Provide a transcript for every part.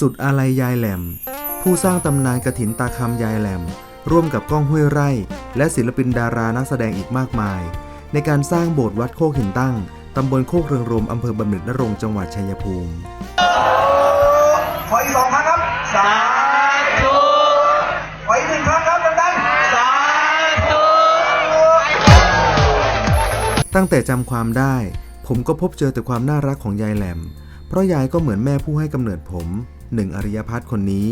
สุดอาลัยยายแหลม ผู้สร้างตำนานกระถินตาคำยายแหลม ร่วมกับก้องห้วยไร่ และศิลปินดารานักแสดงอีกมากมาย ในการสร้างโบสถ์วัดโคกหินตั้งตำบลโคกเรืองรมอำเภอบำเหน็จนรงค์จังหวัดชัยภูมิขออีกสองครั้งครับสาธุขออีกหนึ่งครั้งครับดังๆสาธุตั้งแต่จำความได้ ผมก็พบเจอแต่ความน่ารักของยายแหลม เพราะยายก็เหมือนแม่ผู้ให้กำเนิดผม หนึ่งอริยพัฒน์คนนี้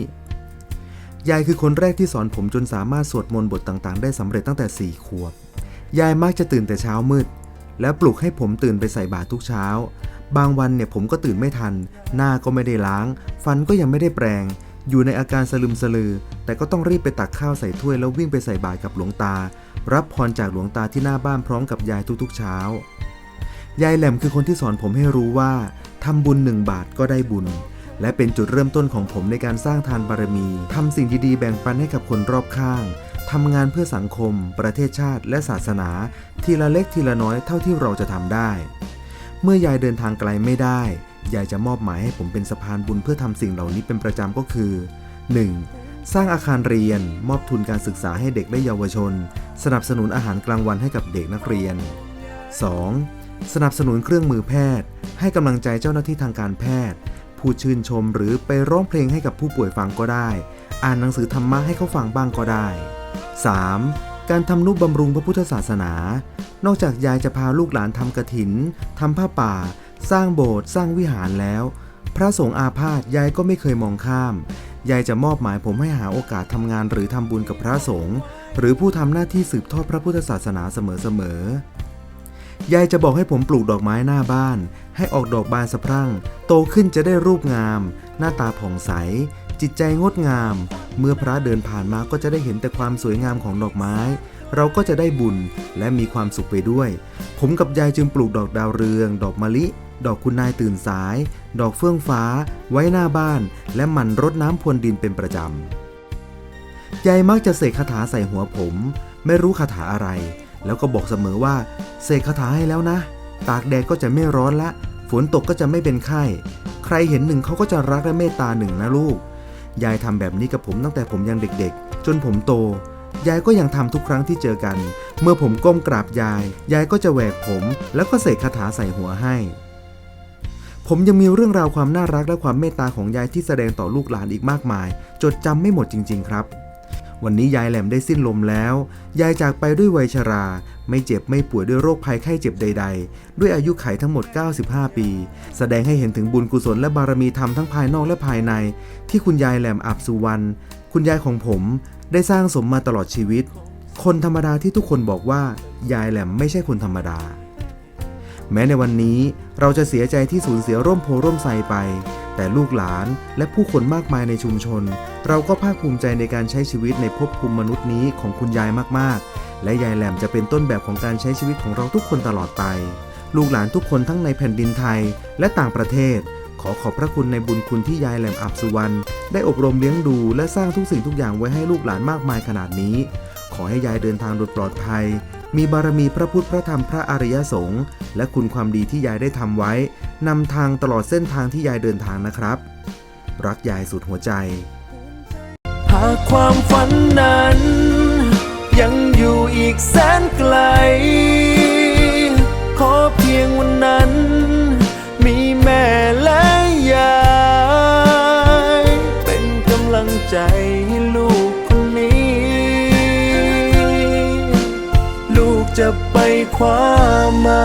ยายคือคนแรกที่สอนผมจนสามารถสวดมนต์บทต่างๆ ได้สำเร็จตั้งแต่สี่ขวบ ยายมักจะตื่นแต่เช้ามืด แล้วปลุกให้ผมตื่นไปใส่บาตรทุกเช้า บางวันเนี่ยผมก็ตื่นไม่ทัน หน้าก็ไม่ได้ล้าง ฟันก็ยังไม่ได้แปรง อยู่ในอาการสลึมสลือ แต่ก็ต้องรีบไปตักข้าวใส่ถ้วยแล้ววิ่งไปใส่บาตรกับหลวงตา รับพรจากหลวงตาที่หน้าบ้านพร้อมกับยายทุกๆ เช้ายายแหลมคือคนที่สอนผมให้รู้ว่าทำบุญหนึ่งบาทก็ได้บุญ และเป็นจุดเริ่มต้นของผมในการสร้างทานบารมีทำสิ่งดีๆแบ่งปันให้กับคนรอบข้างทำงานเพื่อสังคม ประเทศชาติ และศาสนา ทีละเล็กทีละน้อยเท่าที่เราจะทำได้ เมื่อยายเดินทางไกลไม่ได้ ยายจะมอบหมายให้ผมเป็นสะพานบุญเพื่อทำสิ่งเหล่านี้เป็นประจำก็คือ 1. สร้างอาคารเรียน มอบทุนการศึกษาให้เด็กและเยาวชน สนับสนุนอาหารกลางวันให้กับเด็กนักเรียน 2. สนับสนุนเครื่องมือแพทย์ ให้กำลังใจเจ้าหน้าที่ทางการแพทย์ ผู้ชื่นชมหรือไปร้องเพลงให้กับผู้ป่วยฟังก็ได้ อ่านหนังสือธรรมะให้เขาฟังบ้างก็ได้ 3. การทำนุบำรุงพระพุทธศาสนา นอกจากยายจะพาลูกหลานทำกระถินทำผ้าป่า สร้างโบสถ์สร้างวิหารแล้ว พระสงฆ์อาพาธยายก็ไม่เคยมองข้าม ยายจะมอบหมายผมให้หาโอกาสทำงานหรือทำบุญกับพระสงฆ์หรือผู้ทำหน้าที่สืบทอดพระพุทธศาสนาเสมอๆ ยายจะบอกให้ผมปลูกดอกไม้หน้าบ้าน ให้ออกดอกบานสะพรั่ง โตขึ้นจะได้รูปงาม หน้าตาผ่องใส จิตใจงดงาม เมื่อพระเดินผ่านมาก็จะได้เห็นแต่ความสวยงามของดอกไม้ เราก็จะได้บุญและมีความสุขไปด้วย ผมกับยายจึงปลูกดอกดาวเรือง ดอกมะลิ ดอกคุณนายตื่นสาย ดอกเฟื่องฟ้า ไว้หน้าบ้าน และหมั่นรดน้ำพรวนดินเป็นประจำยายมักจะเสกคาถาใส่หัวผม ไม่รู้คาถาอะไร แล้วก็บอกเสมอว่า เสกคาถาให้แล้วนะ ตากแดดก็จะไม่ร้อนละ ฝนตกก็จะไม่เป็นไข้ ใครเห็นหนึ่งเขาก็จะรักและเมตตาหนึ่งนะลูก ยายทำแบบนี้กับผมตั้งแต่ผมยังเด็กๆ จนผมโต ยายก็ยังทำทุกครั้งที่เจอกัน เมื่อผมก้มกราบยาย ยายก็จะแหวกผม แล้วก็เสกคาถาใส่หัวให้ ผมยังมีเรื่องราวความน่ารักและความเมตตาของยายที่แสดงต่อลูกหลานอีกมากมาย จดจำไม่หมดจริง ๆ ครับ วันนี้ยายแหลมได้สิ้นลมแล้ว ยายจากไปด้วยวัยชรา ไม่เจ็บไม่ป่วยด้วยโรคภัยไข้เจ็บใด ๆ ด้วยอายุไขทั้งหมด 95 ปี แสดงให้เห็นถึงบุญกุศลและบารมีธรรมทั้งภายนอกและภายใน ที่คุณยายแหลมอับสุวรรณ คุณยายของผมได้สร้างสมมาตลอดชีวิต คนธรรมดาที่ทุกคนบอกว่า ยายแหลมไม่ใช่คนธรรมดา แม้ในวันนี้เราจะเสียใจที่สูญเสียร่มโพร่มไทรไป แต่ลูกหลานและผู้คนมากมายในชุมชน เราก็ภาคภูมิใจในการใช้ชีวิตในภพภูมิมนุษย์นี้ของคุณยายมากๆ และยายแหลมจะเป็นต้นแบบของการใช้ชีวิตของเราทุกคนตลอดไป ลูกหลานทุกคนทั้งในแผ่นดินไทยและต่างประเทศ ขอขอบพระคุณในบุญคุณที่ยายแหลมอับสุวรรณได้อบรมเลี้ยงดูและสร้างทุกสิ่งทุกอย่างไว้ให้ลูกหลานมากมายขนาดนี้ ขอให้ยายเดินทางโดยปลอดภัย มีบารมีพระพุทธพระธรรมพระอริยสงฆ์และคุณความดีที่ยายได้ทำไว้ นำทางตลอดเส้นทางที่ยายเดินทางนะครับ รักยายสุดหัวใจ หากความฝันนั้น ยังอยู่อีกแสนไกล ขอเพียงวันนั้น มีแม่และยายเป็นกำลังใจให้ลูกคนนี้ ลูกจะไปคว้ามา